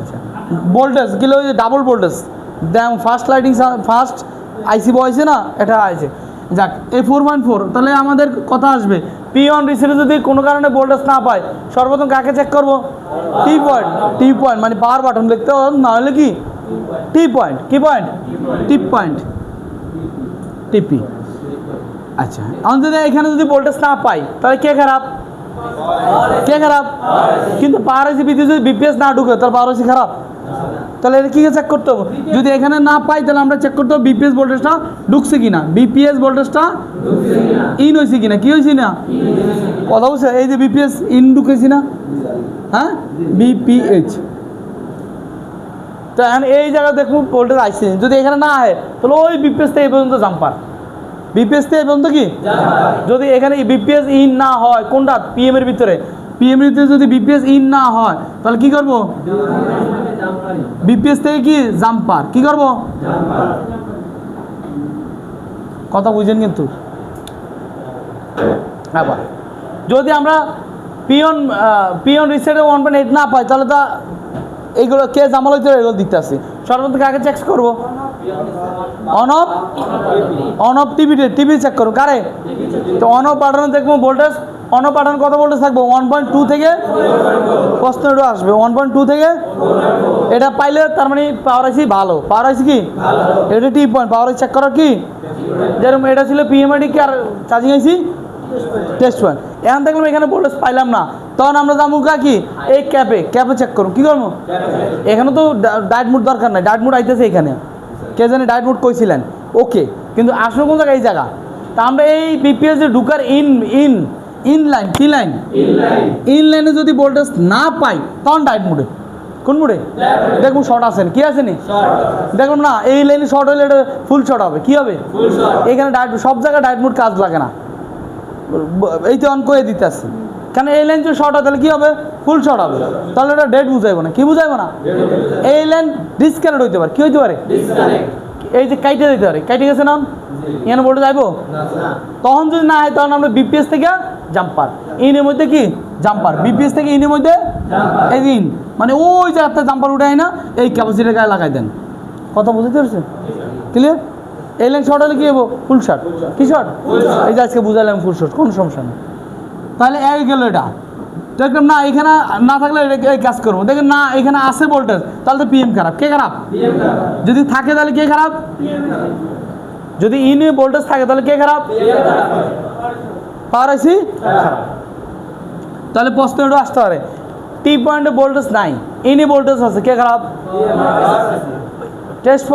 আচ্ছা। Voltage kilo double voltage দেখ first lighting first IC বয়সে না, এটা আছে যাক, এই ফোর পয়েন্ট ফোর তাহলে আমাদের কথা আসবে। পি ওয়ান রিসিভে যদি কোনো কারণে ভোল্টেজ না পায়, সর্বপ্রথম কাকে চেক করব? টি পয়েন্ট টি পয়েন্ট মানে পাওয়ার বাটন দেখতে হবে না হলে কি? টি পয়েন্ট কি পয়েন্ট টিপ পয়েন্ট টিপি আচ্ছা আমি যদি এখানে যদি ভোল্টেজ না পাই, তাহলে কে খারাপ? কে খারাপ? কিন্তু পাওয়ার আইসি বিদ্যুৎ যদি বিপিএস না ঢুকে, তাহলে পাওয়ার আইসি খারাপ। তাহলে এটা কী চেক করতে হবে? যদি এখানে না পাই, তাহলে আমরা চেক করতে হবে বিপিএস ভোল্টেজটা ঢুকছে কিনা। বিপিএস ভোল্টেজটা ইন হয়েছে কিনা? কি হয়েছে না? কথা বলছে? এই যে বিপিএস ইন ঢুকেছি না? হ্যাঁ? বিপিএইচ তো এখন এই জায়গায় দেখুন ভোল্টেজ আসছে। যদি এখানে না হয় তাহলে ওই বিপিএস থেকে এই পর্যন্ত জাম্পার বিপিএস এই পর্যন্ত কি? যদি এখানে বিপিএস ইন না হয়, কোনটা? পিএম এর ভিতরে। পিএম এর ভিতরে যদি বিপিএস ইন না হয়, তাহলে কি করব? বিপিএস থেকে কি? জাম্পার কি করব? কথা বুঝেন কিন্তু। আবার। যদি আমরা পিয়ন পিয়ন রিসেটে ওয়ান পয়েন্ট এইট না পাই, তাহলে তা এইগুলো কে জামাল হইতে এগুলো দিতে আসি। সর্বপ্রথম কাকে চেক করব? অনব? অনব টিভিতে টিভি চেক করো কারে? তো অনব পাঠানো দেখব ভোল্টেজ অনব পাঠানো কত ভোল্টেজ থাকব? ওয়ান পয়েন্ট টু থেকে প্রশ্ন এটা আসবে। ওয়ান পয়েন্ট টু থেকে এটা পাইলে তার মানে পাওয়ার আইসি ভালো। পাওয়ার আইসি কি? এটা টি পয়েন্ট পাওয়ার চেক করার কি? যেরকম এটা ছিল পিএমআইডি কি আর চার্জিং আইসি টেস্ট পয়েন্ট এখন দেখলাম এখানে ভোল্টেজ পাইলাম না। তখন আমরা যাব কি? এই ক্যাপে ক্যাপে চেক করুন। কী করব? এখানে তো ডায়েট মুড দরকার নাই। ডায়েট মুড আইতেছে এখানে। কে জানে ডায়েট মুড কইছিলেন। ওকে কিন্তু আসলে কোন জায়গায় এই জায়গা? তা আমরা এই বিপিএস যে ঢুকার ইন ইন ইন লাইন কি লাইন? ইন লাইনে। যদি ভোল্টেজ না পাই তখন ডায়েট মুডে। কোন মুডে? দেখুন শর্ট আছেন কি আছেনি দেখুন না এই লাইনে শর্ট হলে এটা ফুল শর্ট হবে কি হবে? এখানে ডায়েট সব জায়গায় ডায়েট মুড কাজ লাগে না। এই তো অন করে দিতে আসছে কেন এই লাইন যদি শর্ট হয় তাহলে কী হবে? ফুল শর্ট হবে। তাহলে এটা ডেট বুঝাইবো না। কি বুঝাইবো না? এই লাইন ডিসকানেক্ট হইতে পারে। কী হইতে পারে? এই যে কাইটে দিতে পারে। কাইটে গেছে না এখানে বলতে যাইবো? তখন যদি না হয় তখন আমরা বিপিএস থেকে জাম্পার ইনের মধ্যে কি? জাম্পার বিপিএস থেকে ইনের মধ্যে? এই ইন। মানে ওই জায়গাতে জাম্পার উঠায় না এই ক্যাপাসিটির গায়ে লাগাই দেন। কথা বুঝতে পারছেন ক্লিয়ার এই লাইন শর্ট হলে কি হব ফুল শর্ট কি শর্ট এই যে আজকে বুঝালাম ফুল শর্ট কোনো সমস্যা নেই। তাহলে এক গেল এটা। দেখলাম না এখানে না থাকলে এই কাজ করব। দেখেন না এখানে আছে ভোল্টেজ তাহলে তো পিএম খারাপ। কে খারাপ? যদি থাকে তাহলে কে খারাপ? যদি ইনে ভোল্টেজ থাকে তাহলে কে খারাপ? পাওয়ার আইসি? খারাপ। তাহলে প্রশ্ন একটু আসতে পারে। টি পয়েন্টে ভোল্টেজ নাই ইনি ভোল্টেজ আছে কে খারাপ? টেস্ট